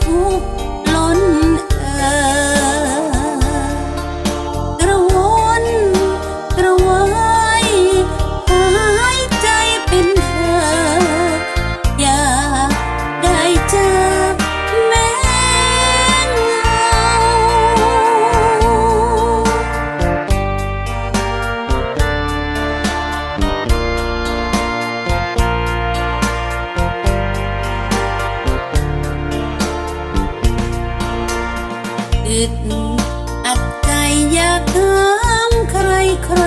不 อยากถามใครใคร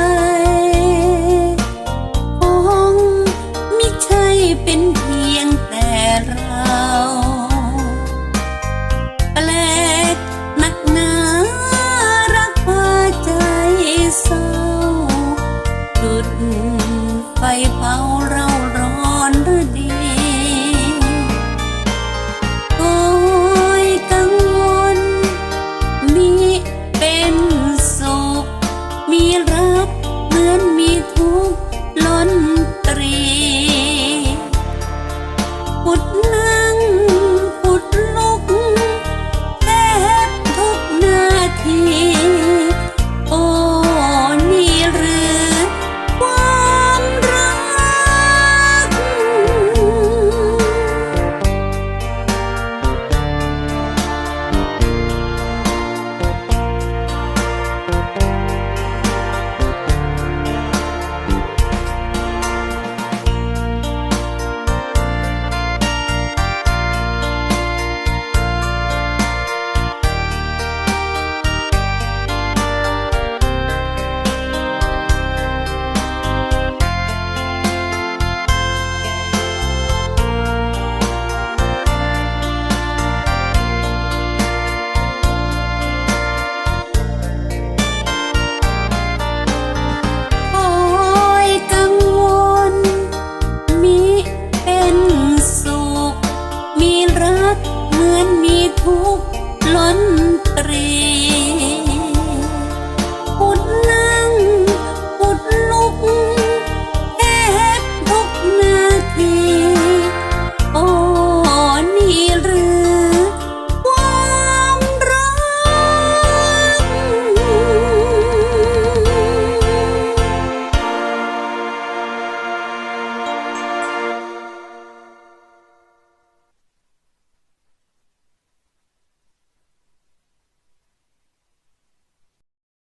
กเหมือนมีทุกข์ล้นตรี